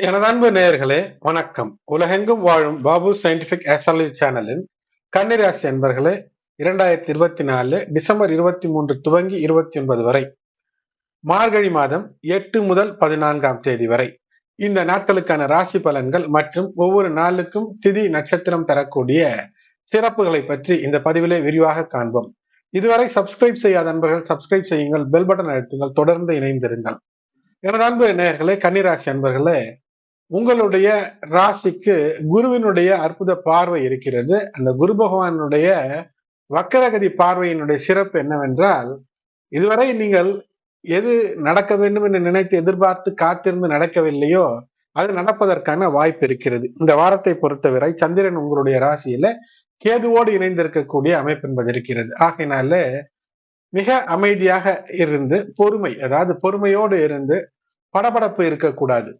எனது அன்பு நேயர்களே வணக்கம். உலகெங்கும் வாழும் பாபு சயின்டிபிக் ஆஸ்ட்ராலஜி சேனலின் கன்னிராசி அன்பர்களே இரண்டாயிரத்தி இருபத்தி நாலு டிசம்பர் இருபத்தி மூன்று துவங்கி இருபத்தி ஒன்பது வரை மார்கழி மாதம் எட்டு முதல் பதினான்காம் தேதி வரை. இந்த நாட்களுக்கான ராசி பலன்கள் மற்றும் ஒவ்வொரு நாளுக்கும் திதி நட்சத்திரம் தரக்கூடிய சிறப்புகளை பற்றி இந்த பதிவிலே விரிவாக காண்போம். இதுவரை சப்ஸ்கிரைப் செய்யாத அன்பர்கள் சப்ஸ்கிரைப் செய்யுங்கள் பெல் பட்டன் அழுத்துங்கள் தொடர்ந்து இணைந்திருங்கள். எனது அன்பு நேயர்களே கன்னிராசி அன்பர்களே உங்களுடைய ராசிக்கு குருவினுடைய அற்புத பார்வை இருக்கிறது. அந்த குரு பகவானுடைய வக்கரகதி பார்வையினுடைய சிறப்பு என்னவென்றால் இதுவரை நீங்கள் எது நடக்க வேண்டும் என்று நினைத்து எதிர்பார்த்து காத்திருந்து நடக்கவில்லையோ அது நடப்பதற்கான வாய்ப்பு இருக்கிறது. இந்த வாரத்தை பொறுத்தவரை சந்திரன் உங்களுடைய ராசியில கேதுவோடு இணைந்திருக்கக்கூடிய அமைப்பு என்பது இருக்கிறது. ஆகையினால மிக அமைதியாக இருந்து பொறுமை அதாவது பொறுமையோடு இருந்து படபடப்பு இருக்கக்கூடாது.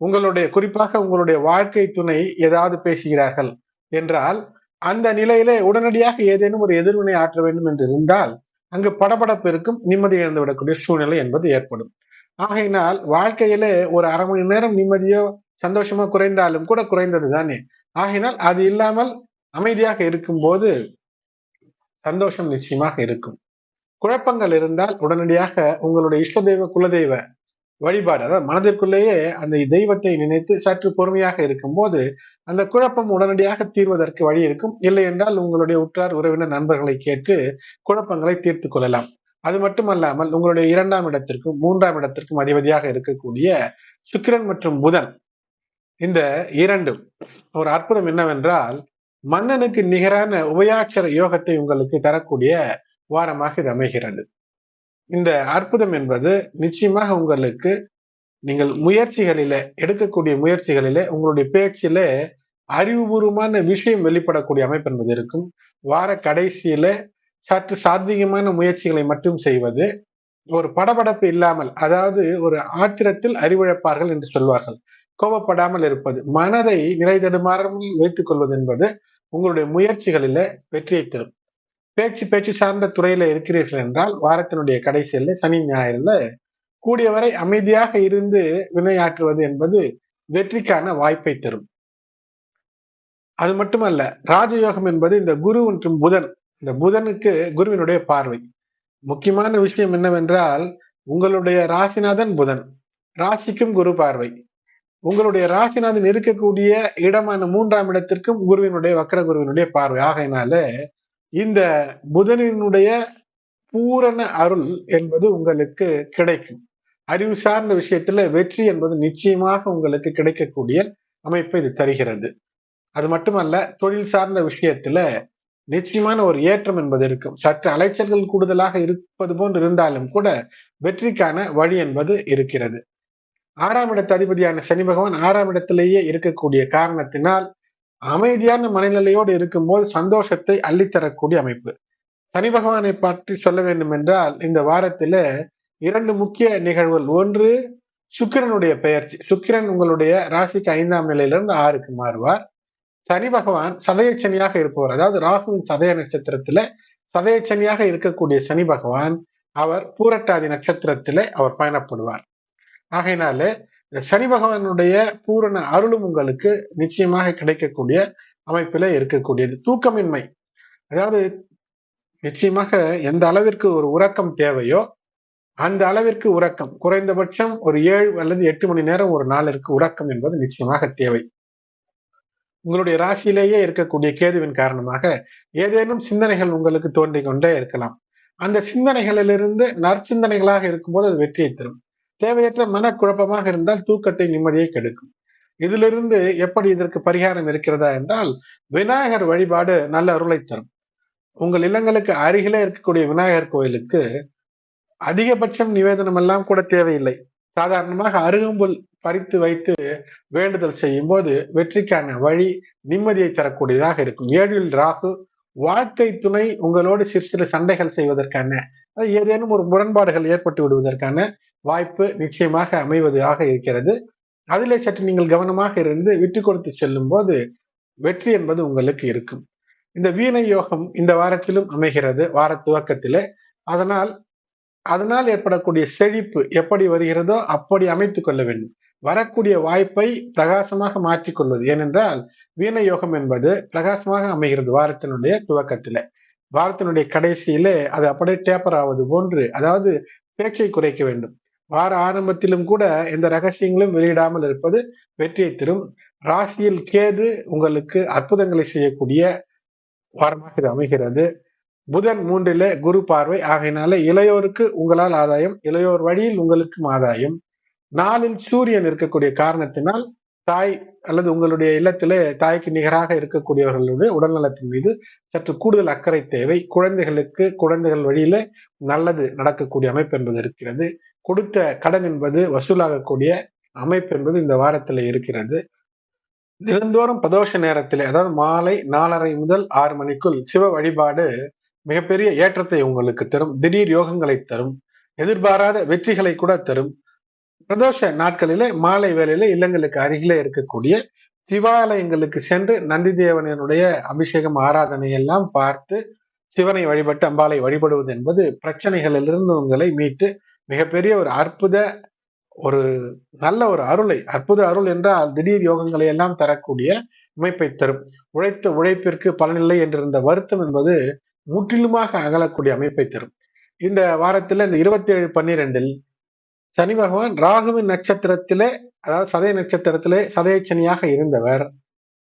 உங்களுடைய குறிப்பாக உங்களுடைய வாழ்க்கை துணை ஏதாவது பேசுகிறார்கள் என்றால் அந்த நிலையிலே உடனடியாக ஏதேனும் ஒரு எதிர்வினை ஆற்ற வேண்டும் என்று இருந்தால் அங்கு படபடப்பு இருக்கும் நிம்மதி இழந்து விடக்கூடிய சூழ்நிலை என்பது ஏற்படும். ஆகையினால் வாழ்க்கையிலே ஒரு அரை மணி நேரம் நிம்மதியோ சந்தோஷமோ குறைந்தாலும் கூட குறைந்தது தானே. ஆகையினால் அது இல்லாமல் அமைதியாக இருக்கும் போது சந்தோஷம் நிச்சயமாக இருக்கும். குழப்பங்கள் இருந்தால் உடனடியாக உங்களுடைய இஷ்ட தெய்வ குலதெய்வ வழிபாடு. அதாவது மனதிற்குள்ளேயே அந்த தெய்வத்தை நினைத்து சற்று பொறுமையாக இருக்கும் போது அந்த குழப்பம் உடனடியாக தீர்வதற்கு வழி இருக்கும். இல்லை என்றால் உங்களுடைய உற்றார் உறவினர் நண்பர்களை கேட்டு குழப்பங்களை தீர்த்து கொள்ளலாம். அது மட்டுமல்லாமல் உங்களுடைய இரண்டாம் இடத்திற்கும் மூன்றாம் இடத்திற்கும் அதிபதியாக இருக்கக்கூடிய சுக்கிரன் மற்றும் புதன் இந்த இரண்டும் ஒரு அற்புதம் என்னவென்றால் மன்னனுக்கு நிகரான உபயாட்சர யோகத்தை உங்களுக்கு தரக்கூடிய வாரமாக இது அமைகிறது. இந்த அற்புதம் என்பது நிச்சயமாக உங்களுக்கு நீங்கள் முயற்சிகளில எடுக்கக்கூடிய முயற்சிகளில உங்களுடைய பேச்சில அறிவுபூர்வமான விஷயம் வெளிப்படக்கூடிய அமைப்பு என்பது இருக்கும். வார கடைசியில சற்று சாத்வீகமான முயற்சிகளை மட்டும் செய்வது ஒரு படபடப்பு இல்லாமல் அதாவது ஒரு ஆத்திரத்தில் அறிவிழப்பார்கள் என்று சொல்வார்கள். கோபப்படாமல் இருப்பது மனதை நிலை தடுமாறாமல் வைத்துக் கொள்வது என்பது உங்களுடைய முயற்சிகளில வெற்றியை தரும். பேச்சு பேச்சு சார்ந்த துறையில இருக்கிறீர்கள் என்றால் வாரத்தினுடைய கடைசியில சனி ஞாயிறுல கூடியவரை அமைதியாக இருந்து வினையாற்றுவது என்பது வெற்றிக்கான வாய்ப்பை தரும். அது மட்டுமல்ல ராஜயோகம் என்பது இந்த குரு மற்றும் புதன் இந்த புதனுக்கு குருவினுடைய பார்வை. முக்கியமான விஷயம் என்னவென்றால் உங்களுடைய ராசிநாதன் புதன் ராசிக்கும் குரு பார்வை. உங்களுடைய ராசிநாதன் இருக்கக்கூடிய இடமான மூன்றாம் இடத்திற்கும் குருவினுடைய வக்கர குருவினுடைய பார்வை. ஆகையினால இந்த புதனினுடைய பூரண அருள் என்பது உங்களுக்கு கிடைக்கும். அறிவு சார்ந்த விஷயத்துல வெற்றி என்பது நிச்சயமாக உங்களுக்கு கிடைக்கக்கூடிய அமைப்பை இது தருகிறது. அது மட்டுமல்ல தொழில் சார்ந்த விஷயத்துல நிச்சயமான ஒரு ஏற்றம் என்பது இருக்கும். சற்று அலைச்சல்கள் கூடுதலாக இருப்பது போன்று இருந்தாலும் கூட வெற்றிக்கான வழி என்பது இருக்கிறது. ஆறாம் இடத்து அதிபதியான சனி பகவான் ஆறாம் இடத்திலேயே இருக்கக்கூடிய காரணத்தினால் அமைதியான மனநிலையோடு இருக்கும்போது சந்தோஷத்தை அள்ளித்தரக்கூடிய அமைப்பு. சனி பகவானை பற்றி சொல்ல வேண்டும் என்றால் இந்த வாரத்துல இரண்டு முக்கிய நிகழ்வுகள். ஒன்று சுக்கிரனுடைய பெயர்ச்சி. சுக்கிரன் உங்களுடைய ராசிக்கு ஐந்தாம் நிலையிலிருந்து ஆறுக்கு மாறுவார். சனி பகவான் சதயச்சனியாக இருப்பவர். அதாவது ராகுவின் சதய நட்சத்திரத்துல சதயச்சனியாக இருக்கக்கூடிய சனி பகவான் அவர் பூரட்டாதி நட்சத்திரத்திலே அவர் பயணப்படுவார். ஆகையினால சனி பகவானுடைய பூரண அருளும் உங்களுக்கு நிச்சயமாக கிடைக்கக்கூடிய அமைப்பில இருக்கக்கூடியது. தூக்கமின்மை. அதாவது நிச்சயமாக எந்த அளவிற்கு ஒரு உறக்கம் தேவையோ அந்த அளவிற்கு உறக்கம். குறைந்தபட்சம் ஒரு ஏழு அல்லது எட்டு மணி நேரம் ஒரு நாளிற்கு உறக்கம் என்பது நிச்சயமாக தேவை. உங்களுடைய ராசியிலேயே இருக்கக்கூடிய கேதுவின் காரணமாக ஏதேனும் சிந்தனைகள் உங்களுக்கு தோன்றிக் கொண்டே இருக்கலாம். அந்த சிந்தனைகளிலிருந்து நற்சிந்தனைகளாக இருக்கும்போது அது வெற்றியை தரும். தேவையற்ற மனக்குழப்பமாக இருந்தால் தூக்கத்தை நிம்மதியை கெடுக்கும். இதிலிருந்து எப்படி இதற்கு பரிகாரம் இருக்கிறதா என்றால் விநாயகர் வழிபாடு நல்ல அருளை தரும். உங்கள் இல்லங்களுக்கு அருகிலே இருக்கக்கூடிய விநாயகர் கோயிலுக்கு அதிகபட்சம் நிவேதனம் எல்லாம் கூட தேவையில்லை. சாதாரணமாக அருகம்புல் பறித்து வைத்து வேண்டுதல் செய்யும் போது வெற்றிக்கான வழி நிம்மதியை தரக்கூடியதாக இருக்கும். ஏழில் ராகு வாழ்க்கை துணை உங்களோடு சிறு சிறு சண்டைகள் செய்வதற்கான ஏதேனும் ஒரு முரண்பாடுகள் ஏற்பட்டு விடுவதற்கான வாய்ப்பு நிச்சயமாக அமைவதாக இருக்கிறது. அதிலே சற்று நீங்கள் கவனமாக இருந்து விட்டு கொடுத்து செல்லும் போது வெற்றி என்பது உங்களுக்கு இருக்கும். இந்த வீணை யோகம் இந்த வாரத்திலும் அமைகிறது வார துவக்கத்திலே. அதனால் அதனால் ஏற்படக்கூடிய செழிப்பு எப்படி வருகிறதோ அப்படி அமைத்துக் கொள்ள வேண்டும். வரக்கூடிய வாய்ப்பை பிரகாசமாக மாற்றிக்கொள்வது ஏனென்றால் வீண யோகம் என்பது பிரகாசமாக அமைகிறது வாரத்தினுடைய துவக்கத்தில. வாரத்தினுடைய கடைசியிலே அது அப்படியே டேப்பர் ஆவது போன்று அதாவது பேச்சை குறைக்க வேண்டும். வார ஆரம்பத்திலும் கூட எந்த ரகசியங்களும் வெளியிடாமல் இருப்பது வெற்றியை தரும். ராசியில் கேது உங்களுக்கு அற்புதங்களை செய்யக்கூடிய வாரமாக இது அமைகிறது. புதன் மூன்றிலே குரு பார்வை. ஆகையினால இளையோருக்கு உங்களால் ஆதாயம் இளையோர் வழியில் உங்களுக்கும் ஆதாயம். நாளில் சூரியன் இருக்கக்கூடிய காரணத்தினால் தாய் அல்லது உங்களுடைய இல்லத்திலே தாய்க்கு நிகராக இருக்கக்கூடியவர்களுடைய உடல்நலத்தின் மீது சற்று கூடுதல் அக்கறை தேவை. குழந்தைகளுக்கு குழந்தைகள் வழியில நல்லது நடக்கக்கூடிய அமைப்பு என்பது இருக்கிறது. கொடுத்த கடன் என்பது வசூலாகக்கூடிய அமைப்பு என்பது இந்த வாரத்தில் இருக்கிறது. தினந்தோறும் பிரதோஷ நேரத்தில் அதாவது மாலை நாலரை முதல் ஆறு மணிக்குள் சிவ வழிபாடு மிகப்பெரிய ஏற்றத்தை உங்களுக்கு தரும் திடீர் யோகங்களை தரும் எதிர்பாராத வெற்றிகளை கூட தரும். பிரதோஷ நாட்களிலே மாலை வேலையில இல்லங்களுக்கு அருகிலே இருக்கக்கூடிய சிவாலயங்களுக்கு சென்று நந்தி தேவனினுடைய அபிஷேகம் ஆராதனை எல்லாம் பார்த்து சிவனை வழிபட்டு அம்பாலை வழிபடுவது என்பது பிரச்சனைகளிலிருந்து உங்களை மீட்டு மிகப்பெரிய ஒரு அற்புத ஒரு நல்ல ஒரு அருளை அற்புத அருள் என்றால் திடீர் யோகங்களை எல்லாம் தரக்கூடிய அமைப்பை தரும். உழைத்த உழைப்பிற்கு பலனில்லை என்றிருந்த வருத்தம் என்பது முற்றிலுமாக அகலக்கூடிய அமைப்பை தரும். இந்த வாரத்தில் இந்த இருபத்தி ஏழு பன்னிரெண்டில் சனி பகவான் ராகுவின் நட்சத்திரத்திலே அதாவது சதய நட்சத்திரத்திலே சதய சனியாக இருந்தவர்.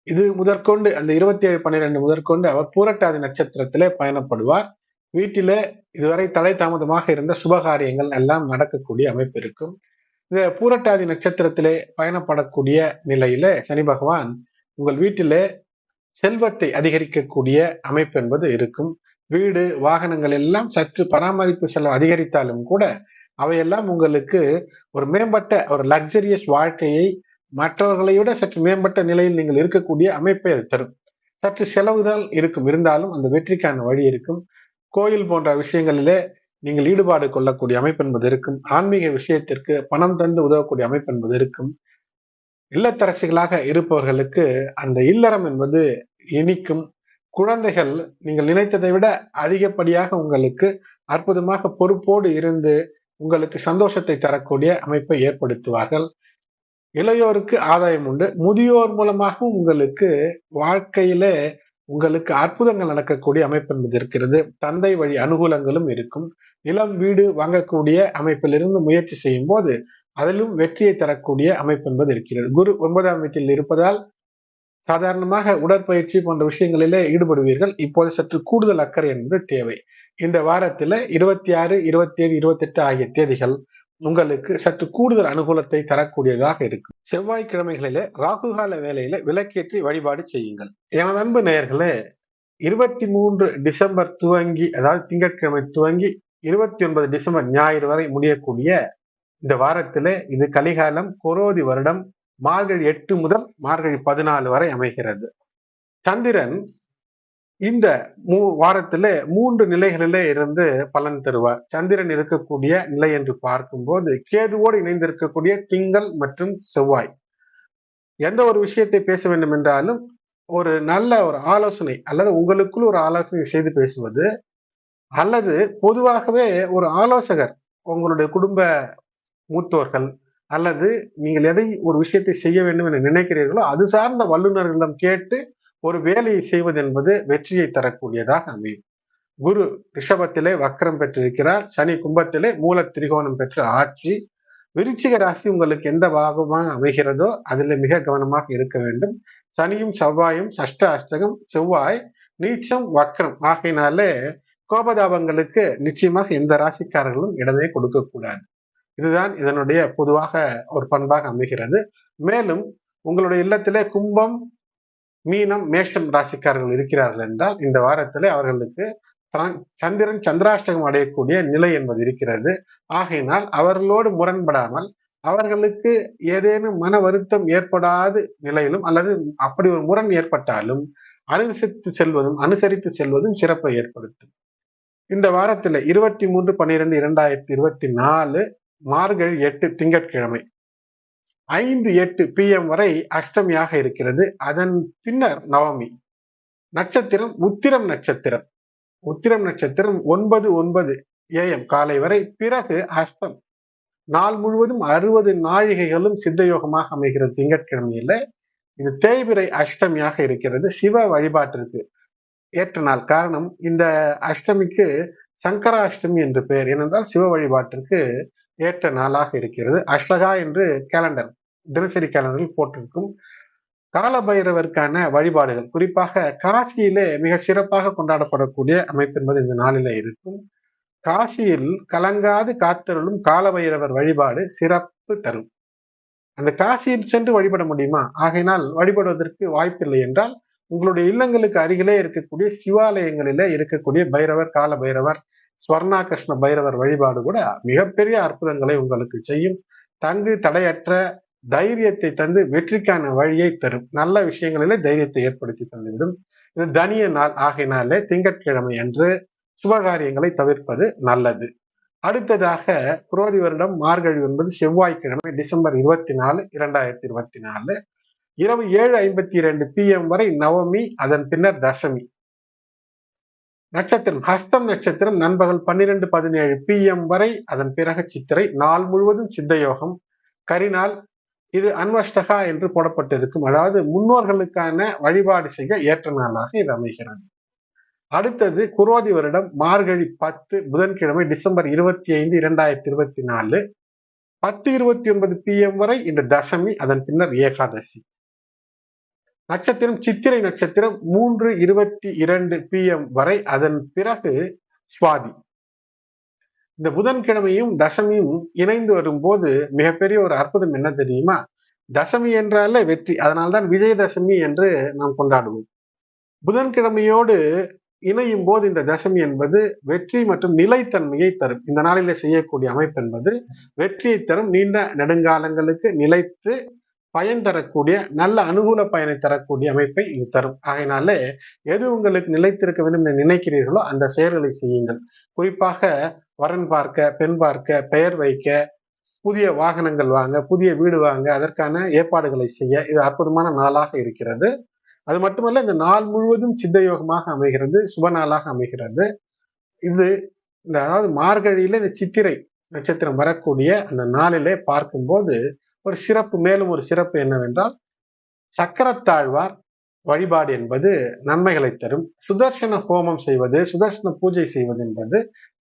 இது முதற்கொண்டு அந்த இருபத்தி ஏழு பன்னிரெண்டு முதற்கொண்டு அவர் பூரட்டாதி நட்சத்திரத்திலே பயணப்படுவார். வீட்டில் இதுவரை தலை தாமதமாக இருந்த சுபகாரியங்கள் எல்லாம் நடக்கக்கூடிய அமைப்பு இருக்கும். இந்த பூரட்டாதி நட்சத்திரத்திலே பயணப்படக்கூடிய நிலையில சனி பகவான் உங்கள் வீட்டிலே செல்வத்தை அதிகரிக்கக்கூடிய அமைப்பு என்பது இருக்கும். வீடு வாகனங்கள் எல்லாம் சற்று பராமரிப்பு செலவு அதிகரித்தாலும் கூட அவையெல்லாம் உங்களுக்கு ஒரு மேம்பட்ட ஒரு லக்ஸரியஸ் வாழ்க்கையை மற்றவர்களை விட சற்று மேம்பட்ட நிலையில் நீங்கள் இருக்கக்கூடிய அமைப்பை அது தரும். சற்று செலவுதான் இருக்கும். இருந்தாலும் அந்த வெற்றிக்கான வழி இருக்கும். கோயில் போன்ற விஷயங்களிலே நீங்கள் ஈடுபாடு கொள்ளக்கூடிய அமைப்பு என்பது இருக்கும். ஆன்மீக விஷயத்திற்கு பணம் தந்து உதவக்கூடிய அமைப்பு என்பது இருக்கும். இல்லத்தரசிகளாக இருப்பவர்களுக்கு அந்த இல்லறம் என்பது இனிக்கும். குழந்தைகள் நீங்கள் நினைத்ததை விட அதிகப்படியாக உங்களுக்கு அற்புதமாக பொறுப்போடு இருந்து உங்களுக்கு சந்தோஷத்தை தரக்கூடிய அமைப்பை ஏற்படுத்துவார்கள். இளையோருக்கு ஆதாயம் உண்டு. முதியோர் மூலமாகவும் உங்களுக்கு வாழ்க்கையிலே உங்களுக்கு அற்புதங்கள் நடக்கக்கூடிய அமைப்பு என்பது இருக்கிறது. தந்தை வழி அனுகூலங்களும் இருக்கும். நிலம் வீடு வாங்கக்கூடிய அமைப்பிலிருந்து முயற்சி செய்யும் போது அதிலும் வெற்றியை தரக்கூடிய அமைப்பு என்பது இருக்கிறது. குரு ஒன்பதாம் வீட்டில் இருப்பதால் சாதாரணமாக உடற்பயிற்சி போன்ற விஷயங்களிலே ஈடுபடுவீர்கள். இப்போது சற்று கூடுதல் அக்கறை என்பது தேவை. இந்த வாரத்தில் இருபத்தி ஆறு இருபத்தி ஏழு இருபத்தி எட்டு ஆகிய தேதிகள் உங்களுக்கு சற்று கூடுதல் அனுகூலத்தை தரக்கூடியதாக இருக்கும் செவ்வாய்க்கிழமைகளிலே ராகுகால வேலையில விளக்கேற்றி வழிபாடு செய்யுங்கள். எனது அன்பு நேயர்களே இருபத்தி மூன்று டிசம்பர் துவங்கி அதாவது திங்கட்கிழமை துவங்கி இருபத்தி ஒன்பது டிசம்பர் ஞாயிறு வரை முடியக்கூடிய இந்த வாரத்திலே இது கலிகாலம் கொரோதி வருடம் மார்கழி எட்டு முதல் மார்கழி பதினாலு வரை அமைகிறது. சந்திரன் இந்த மூ வாரத்துல மூன்று நிலைகளிலே இருந்து பலன் தருவார். சந்திரன் இருக்கக்கூடிய நிலை என்று பார்க்கும்போது கேதுவோடு இணைந்திருக்கக்கூடிய திங்கள் மற்றும் செவ்வாய். எந்த ஒரு விஷயத்தை பேச வேண்டும் என்றாலும் ஒரு நல்ல ஒரு ஆலோசனை அல்லது உங்களுக்குள் ஒரு ஆலோசனை செய்து பேசுவது அல்லது பொதுவாகவே ஒரு ஆலோசகர் உங்களுடைய குடும்ப மூத்தோர்கள் அல்லது நீங்கள் எதை ஒரு விஷயத்தை செய்ய வேண்டும் என நினைக்கிறீர்களோ அது சார்ந்த வல்லுநர்களிடம் கேட்டு ஒரு வேலையை செய்வது என்பது வெற்றியை தரக்கூடியதாக அமையும். குரு ரிஷபத்திலே வக்கரம் பெற்றிருக்கிறார். சனி கும்பத்திலே மூல திரிகோணம் பெற்ற ஆட்சி. விருச்சிக ராசி உங்களுக்கு எந்த பாகமாக அமைகிறதோ அதில் மிக கவனமாக இருக்க வேண்டும். சனியும் செவ்வாயும் சஷ்ட அஷ்டகம் செவ்வாய் நீச்சம் வக்கரம் ஆகையினாலே கோபதாபங்களுக்கு நிச்சயமாக எந்த ராசிக்காரர்களும் இடமே கொடுக்கக்கூடாது. இதுதான் இதனுடைய பொதுவாக ஒரு பண்பாக அமைகிறது. மேலும் உங்களுடைய இல்லத்திலே கும்பம் மீனம் மேஷம் ராசிக்காரர்கள் இருக்கிறார்கள் என்றால் இந்த வாரத்திலே அவர்களுக்கு சந்திரன் சந்திராஷ்டகம் அடையக்கூடிய நிலை என்பது இருக்கிறது. ஆகையினால் அவர்களோடு முரண்படாமல் அவர்களுக்கு ஏதேனும் மன வருத்தம் ஏற்படாத நிலையிலும் அல்லது அப்படி ஒரு முரண் ஏற்பட்டாலும் அனுசரித்து செல்வதும் அனுசரித்து செல்வதும் சிறப்பை ஏற்படுத்தும். இந்த வாரத்துல இருபத்தி மூன்று பன்னிரெண்டு இரண்டாயிரத்தி இருபத்தி நாலு மார்கழி எட்டு திங்கட்கிழமை. ஐந்து எட்டு பி எம் வரை அஷ்டமியாக இருக்கிறது. அதன் பின்னர் நவமி. நட்சத்திரம் உத்திரம் நட்சத்திரம். உத்திரம் நட்சத்திரம் ஒன்பது ஒன்பது ஏஎம் காலை வரை. பிறகு அஷ்டம். நாள் முழுவதும் அறுபது நாழிகைகளும் சித்தயோகமாக அமைகிறது. திங்கட்கிழமையில இது தேய்பிரை அஷ்டமியாக இருக்கிறது. சிவ வழிபாட்டிற்கு ஏற்ற நாள் காரணம் இந்த அஷ்டமிக்கு சங்கராஷ்டமி என்று பெயர். ஏனென்றால் சிவ வழிபாட்டிற்கு ஏற்ற நாளாக இருக்கிறது. அஷ்டகா என்று கேலண்டர் தினசரி கேலண்டரில் போட்டிருக்கும். காலபைரவருக்கான வழிபாடுகள் குறிப்பாக காசியிலே மிக சிறப்பாக கொண்டாடப்படக்கூடிய அமைப்பு என்பது இந்த நாளில இருக்கும். காசியில் கலங்காது காத்தருளும் காலபைரவர் வழிபாடு சிறப்பு தரும். அந்த காசியில் சென்று வழிபட முடியுமா? ஆகையினால் வழிபடுவதற்கு வாய்ப்பில்லை என்றால் உங்களுடைய இல்லங்களுக்கு அருகிலே இருக்கக்கூடிய சிவாலயங்களிலே இருக்கக்கூடிய பைரவர் கால பைரவர் ஸ்வர்ணா கிருஷ்ண பைரவர் வழிபாடு கூட மிகப்பெரிய அற்புதங்களை உங்களுக்கு செய்யும். தங்கு தடையற்ற தைரியத்தை தந்து வெற்றிக்கான வழியை தரும். நல்ல விஷயங்களிலே தைரியத்தை ஏற்படுத்தி தந்துவிடும். இது தனிய நாள் ஆகினாலே திங்கட்கிழமை அன்று சுபகாரியங்களை தவிர்ப்பது நல்லது. அடுத்ததாக குரோதி வருடம் மார்கழி என்பது செவ்வாய்க்கிழமை டிசம்பர் இருபத்தி நாலு இரண்டாயிரத்தி இருபத்தி நாலு இரவு ஏழு ஐம்பத்தி இரண்டு பிஎம் வரை நவமி அதன் பின்னர் தசமி. நட்சத்திரம் ஹஸ்தம் நட்சத்திரம் நண்பகல் பன்னிரெண்டு பதினேழு பி எம் வரை அதன் பிறகு சித்திரை நாள் முழுவதும் சித்தயோகம். கரிநாள் இது அன்வஷ்டகா என்று போடப்பட்டிருக்கும். அதாவது முன்னோர்களுக்கான வழிபாடு செய்ய ஏற்ற நாளாக இது அமைகிறது. அடுத்தது குரோதி வருடம் மார்கழி பத்து புதன்கிழமை டிசம்பர் இருபத்தி ஐந்து இரண்டாயிரத்தி இருபத்தி நாலு. பத்து இருபத்தி ஒன்பது பி எம் வரை இந்த தசமி அதன் பின்னர் ஏகாதசி. நட்சத்திரம் சித்திரை நட்சத்திரம் மூன்று இருபத்தி இரண்டு பி எம் வரை அதன் பிறகு சுவாதி. இந்த புதன்கிழமையும் தசமியும் இணைந்து வரும்போது மிகப்பெரிய ஒரு அற்புதம் என்ன தெரியுமா? தசமி என்றாலே வெற்றி. அதனால்தான் விஜயதசமி என்று நாம் கொண்டாடுவோம். புதன்கிழமையோடு இணையும் போது இந்த தசமி என்பது வெற்றி மற்றும் நிலைத்தன்மையை தரும். இந்த நாளில செய்யக்கூடிய அமைப்பு என்பது வெற்றியை தரும். நீண்ட நெடுங்காலங்களுக்கு நிலைத்து பயன் தரக்கூடிய நல்ல அனுகூல பயனை தரக்கூடிய அமைப்பை இது தரும். ஆகையினாலே எது உங்களுக்கு நிலைத்திருக்க வேண்டும் என்று நினைக்கிறீர்களோ அந்த செயல்களை செய்யுங்கள். குறிப்பாக வரன் பார்க்க பெண் பார்க்க பெயர் வைக்க புதிய வாகனங்கள் வாங்க புதிய வீடு வாங்க அதற்கான ஏற்பாடுகளை செய்ய இது அற்புதமான நாளாக இருக்கிறது. அது மட்டுமல்ல இந்த நாள் முழுவதும் சித்த யோகமாக அமைகிறது சுப நாளாக அமைகிறது. இது இந்த அதாவது மார்கழியில இந்த சித்திரை நட்சத்திரம் வரக்கூடிய அந்த நாளிலே பார்க்கும்போது ஒரு சிறப்பு மேலும் ஒரு சிறப்பு என்னவென்றால் சக்கரத்தாழ்வார் வழிபாடு என்பது நன்மைகளை தரும். சுதர்சன ஹோமம் செய்வது சுதர்சன பூஜை செய்வது என்பது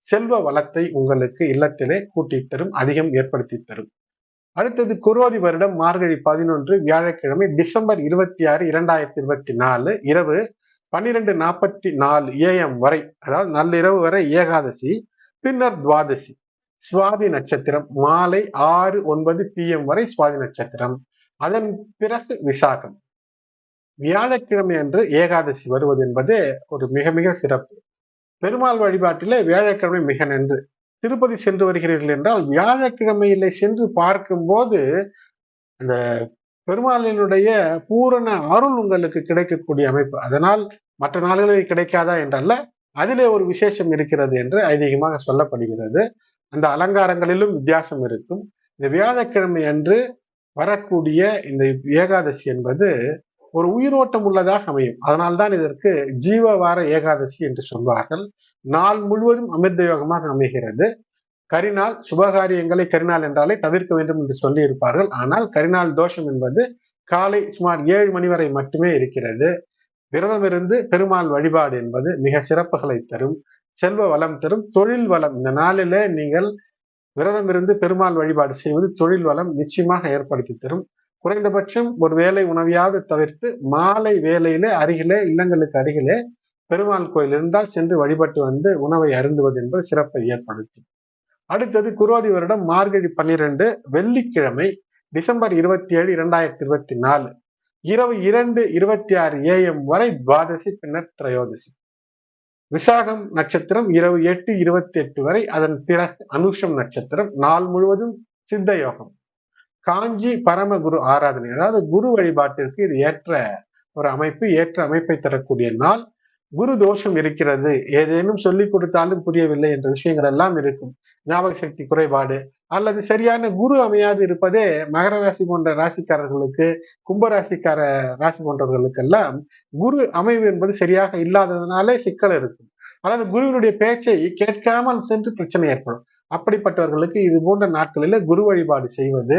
செல்வ வளத்தை உங்களுக்கு இல்லத்திலே கூட்டி தரும் அதிகம் ஏற்படுத்தி தரும். அடுத்தது குரோதி வருடம் மார்கழி பதினொன்று வியாழக்கிழமை டிசம்பர் இருபத்தி ஆறு இரண்டாயிரத்தி இருபத்தி நாலு இரவு பன்னிரெண்டு நாற்பத்தி நாலு ஏஎம் வரை அதாவது நள்ளிரவு வரை ஏகாதசி பின்னர் துவாதசி. சுவாதி நட்சத்திரம் மாலை ஆறு ஒன்பது பி எம் வரை சுவாதி நட்சத்திரம். அதன் பிறகு விசாகம். வியாழக்கிழமை அன்று ஏகாதசி வருவது என்பது ஒரு மிக மிக சிறப்பு. பெருமாள் வழிபாட்டிலே வியாழக்கிழமை மிக நன்று. திருப்பதி சென்று வருகிறீர்கள் என்றால் வியாழக்கிழமையில சென்று பார்க்கும்போது அந்த பெருமாளினுடைய பூரண அருள் உங்களுக்கு கிடைக்கக்கூடிய அமைப்பு. அதனால் மற்ற நாள்களில் கிடைக்காதா என்றல்ல அதிலே ஒரு விசேஷம் இருக்கிறது என்று ஐதீகமாக சொல்லப்படுகிறது. அந்த அலங்காரங்களிலும் வித்தியாசம் இருக்கும். இந்த வியாழக்கிழமை அன்று வரக்கூடிய இந்த ஏகாதசி என்பது ஒரு உயிரோட்டம் உள்ளதாக அமையும். அதனால்தான் இதற்கு ஜீவ வார ஏகாதசி என்று சொல்வார்கள். நாள் முழுவதும் அமிர்த யோகமாக அமைகிறது. கரிநாள் சுபகாரியங்களை கரிநாள் என்றாலே தவிர்க்க வேண்டும் என்று சொல்லி இருப்பார்கள் ஆனால் கரிநாள் தோஷம் என்பது காலை சுமார் ஏழு மணி வரை மட்டுமே இருக்கிறது. விரதம் இருந்து பெருமாள் வழிபாடு என்பது மிக சிறப்புகளை தரும். செல்வ வளம் தரும் தொழில் வளம். இந்த நாளில நீங்கள் விரதம் இருந்து பெருமாள் வழிபாடு செய்வது தொழில் வளம் நிச்சயமாக ஏற்படுத்தி தரும். குறைந்தபட்சம் ஒரு வேலை உணவியாவது தவிர்த்து மாலை வேலையிலே அருகிலே இல்லங்களுக்கு அருகிலே பெருமாள் கோயில் இருந்தால் சென்று வழிபட்டு வந்து உணவை அருந்துவது என்பது சிறப்பை ஏற்படுத்தும். அடுத்தது குரோதி வருடம் மார்கழி பன்னிரண்டு வெள்ளிக்கிழமை டிசம்பர் இருபத்தி ஏழு இரண்டாயிரத்தி இருபத்தி நாலு. இரவு இரண்டு இருபத்தி ஆறு ஏஎம் வரை துவாதசி பின்னர் திரையோதசி. விசாகம் நட்சத்திரம் இரவு எட்டு இருபத்தி எட்டு வரை அதன் பிறகு அனுஷம் நட்சத்திரம் நாள் முழுவதும் சித்த யோகம். காஞ்சி பரமகுரு ஆராதனை அதாவது குரு வழிபாட்டிற்கு இது ஏற்ற ஒரு அமைப்பு ஏற்ற அமைப்பை தரக்கூடிய நாள். குரு தோஷம் இருக்கிறது ஏதேனும் சொல்லிக் கொடுத்தாலும் புரியவில்லை என்ற விஷயங்கள் எல்லாம் இருக்கும். ஞாபக சக்தி குறைபாடு அல்லது சரியான குரு அமையாது இருப்பதே மகர ராசி போன்ற ராசிக்காரர்களுக்கு கும்பராசிக்கார ராசி போன்றவர்களுக்கெல்லாம் குரு அமைவு என்பது சரியாக இல்லாததுனாலே சிக்கல் இருக்கும். அதாவது குருவினுடைய பேச்சை கேட்காமல் சென்று பிரச்சனை ஏற்படும். அப்படிப்பட்டவர்களுக்கு இது போன்ற நாட்களில குரு வழிபாடு செய்வது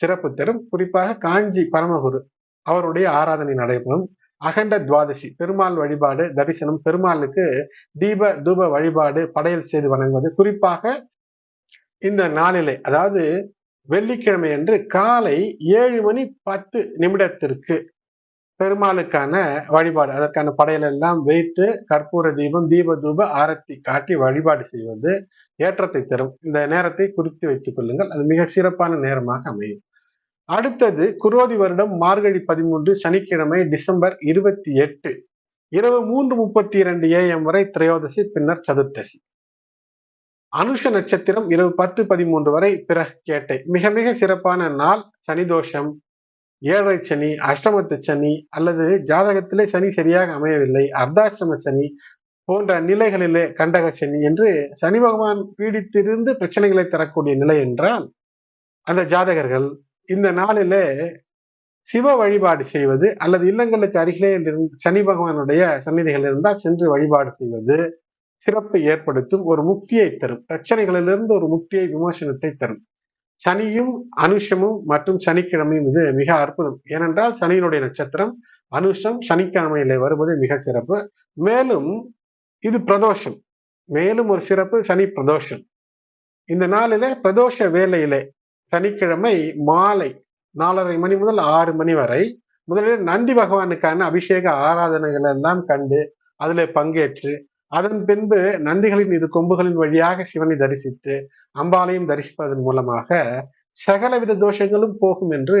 சிறப்பு தரும். குறிப்பாக காஞ்சி பரமகுரு அவருடைய ஆராதனை நடைபெறும். அகண்ட துவாதசி பெருமாள் வழிபாடு தரிசனம் பெருமாளுக்கு தீப தூப வழிபாடு படையல் செய்து வணங்குவது. குறிப்பாக இந்த நாளிலே அதாவது வெள்ளிக்கிழமை அன்று காலை ஏழு மணி பத்து நிமிடத்திற்கு பெருமாளுக்கான வழிபாடு அதற்கான படையல் எல்லாம் வைத்து கற்பூர தீபம் தீப தூப ஆரத்தி காட்டி வழிபாடு செய்வது ஏற்றத்தை தரும். இந்த நேரத்தை குறித்து வைத்துக் கொள்ளுங்கள். அது மிக சிறப்பான நேரமாக அமையும். அடுத்தது குரோதி வருடம் மார்கழி பதிமூன்று சனிக்கிழமை டிசம்பர் இருபத்தி எட்டு இரவு மூன்று முப்பத்தி இரண்டு ஏஎம் வரை திரையோதசி பின்னர் சதுர்த்தசி. அனுஷ நட்சத்திரம் இரவு பத்து பதிமூன்று வரை பிறகு கேட்டை. மிக மிக சிறப்பான நாள் சனிதோஷம் ஏழரை சனி அஷ்டமத்து சனி அல்லது ஜாதகத்திலே சனி சரியாக அமையவில்லை. அர்த்தாஷ்டம சனி போன்ற நிலைகளிலே கண்டக சனி என்று சனி பகவான் பீடித்திருந்து பிரச்சனைகளை தரக்கூடிய நிலை என்றால் அந்த ஜாதகர்கள் இந்த நாளிலே சிவ வழிபாடு செய்வது அல்லது இல்லங்களுக்கு அருகிலே சனி பகவானுடைய சன்னிதிகள் இருந்தால் சென்று வழிபாடு செய்வது சிறப்பை ஏற்படுத்தும் ஒரு முக்தியை தரும். பிரச்சனைகளிலிருந்து ஒரு முக்தியை விமர்சனத்தை தரும். சனியும் அனுஷமும் மற்றும் சனிக்கிழமையும் இது மிக அற்புதம். ஏனென்றால் சனியினுடைய நட்சத்திரம் அனுஷம் சனிக்கிழமையிலே வருவது மிக சிறப்பு. மேலும் இது பிரதோஷம். மேலும் ஒரு சிறப்பு சனி பிரதோஷம். இந்த நாளில பிரதோஷ வேலையிலே சனிக்கிழமை மாலை நாலரை மணி முதல் ஆறு மணி வரை முதலில் நந்தி பகவானுக்கான அபிஷேக ஆராதனைகள் எல்லாம் கண்டு அதில் பங்கேற்று அதன் பின்பு நந்திகளின் இரு கொம்புகளின் வழியாக சிவனை தரிசித்து அம்பாலையும் தரிசிப்பதன் மூலமாக சகலவித தோஷங்களும் போகும் என்று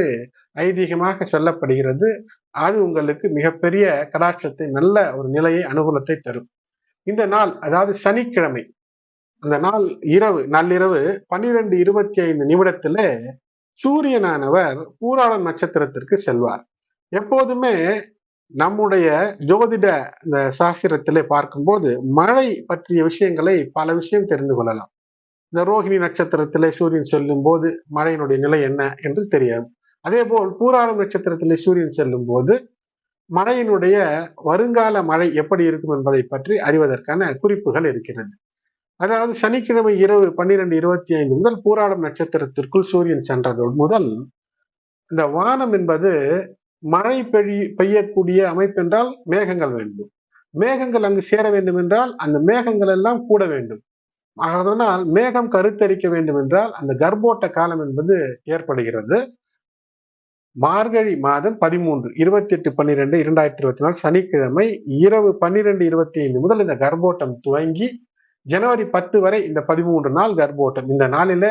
ஐதீகமாக சொல்லப்படுகிறது. அது உங்களுக்கு மிகப்பெரிய கடாட்சத்தை நல்ல ஒரு நிலையை அனுகூலத்தை தரும். இந்த நாள் அதாவது சனிக்கிழமை அந்த நாள் இரவு நள்ளிரவு பன்னிரெண்டு இருபத்தி ஐந்து நிமிடத்துல சூரியனானவர் பூராளம் நட்சத்திரத்திற்கு செல்வார். எப்போதுமே நம்முடைய ஜோதிட இந்த சாஸ்திரத்திலே பார்க்கும்போது மழை பற்றிய விஷயங்களை பல விஷயம் தெரிந்து கொள்ளலாம். இந்த ரோஹிணி நட்சத்திரத்திலே சூரியன் செல்லும் போது மழையினுடைய நிலை என்ன என்று தெரியும் அதே போல் பூராளம் நட்சத்திரத்திலே சூரியன் செல்லும் போது மழையினுடைய வருங்கால மழை எப்படி இருக்கும் என்பதை பற்றி அறிவதற்கான குறிப்புகள் இருக்கிறது. அதாவது சனிக்கிழமை இரவு பன்னிரெண்டு இருபத்தி ஐந்து முதல் பூராடம் நட்சத்திரத்திற்குள் சூரியன் சென்றது முதல் இந்த வானம் என்பது மழை பெய்ய பெய்யக்கூடிய அமைப்பு என்றால் மேகங்கள் வேண்டும். மேகங்கள் அங்கு சேர வேண்டும் என்றால் அந்த மேகங்கள் எல்லாம் கூட வேண்டும். அதனால் மேகம் கருத்தரிக்க வேண்டும் என்றால் அந்த கர்ப்போட்ட காலம் என்பது ஏற்படுகிறது. மார்கழி மாதம் பதிமூன்று இருபத்தி எட்டு பன்னிரெண்டு இரண்டாயிரத்தி இருபத்தி நாலு சனிக்கிழமை இரவு பன்னிரெண்டு இருபத்தி ஐந்து முதல் இந்த கர்ப்போட்டம் துவங்கி ஜனவரி பத்து வரை இந்த பதிமூன்று நாள் கர்ப்போட்டம். இந்த நாளில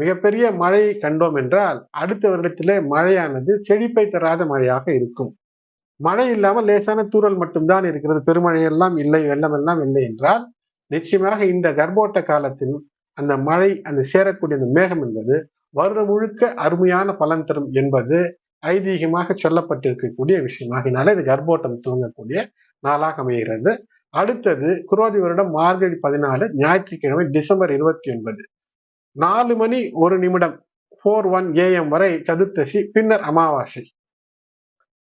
மிகப்பெரிய மழையை கண்டோம் என்றால் அடுத்த வருடத்திலே மழையானது செழிப்பை தராத மழையாக இருக்கும். மழை இல்லாமல் லேசான தூரல் மட்டும்தான் இருக்கிறது. பெருமழையெல்லாம் இல்லை வெள்ளம் எல்லாம் இல்லை என்றால் நிச்சயமாக இந்த கர்ப்போட்ட காலத்தில் அந்த மழை அந்த சேரக்கூடிய அந்த மேகம் என்பது வருடம் முழுக்க அருமையான பலன் தரும் என்பது ஐதீகமாக சொல்லப்பட்டிருக்கக்கூடிய விஷயமாகினால இது கர்ப்போட்டம் துவங்கக்கூடிய நாளாக அமைகிறது. அடுத்தது குரோதி வருடம் மார்கழி பதினாலு ஞாயிற்றுக்கிழமை டிசம்பர் இருபத்தி ஒன்பது. நாலு மணி ஒரு நிமிடம் ஃபோர் ஒன் ஏஎம் வரை சதுர்த்தசி பின்னர் அமாவாசை.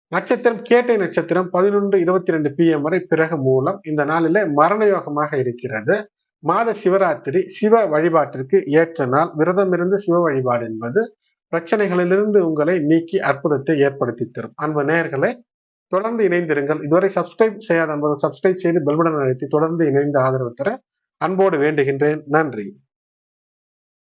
நட்சத்திரம் கேட்டை நட்சத்திரம் பதினொன்று இருபத்தி ரெண்டு பிஎம் வரை பிறகு மூலம் இந்த நாளில மரண யோகமாக இருக்கிறது. மாத சிவராத்திரி சிவ வழிபாட்டிற்கு ஏற்ற நாள். விரதம் இருந்து சிவ வழிபாடு என்பது பிரச்சனைகளிலிருந்து உங்களை நீக்கி அற்புதத்தை ஏற்படுத்தி தரும். அன்பு நேர்களை தொடர்ந்து இணைந்திருங்கள். இதுவரை சப்ஸ்கிரைப் செய்யாத அன்பது சப்ஸ்கிரைப் செய்து பெல்படன் அழைத்து தொடர்ந்து இணைந்து ஆதரவு தர அன்போடு வேண்டுகின்றேன். நன்றி.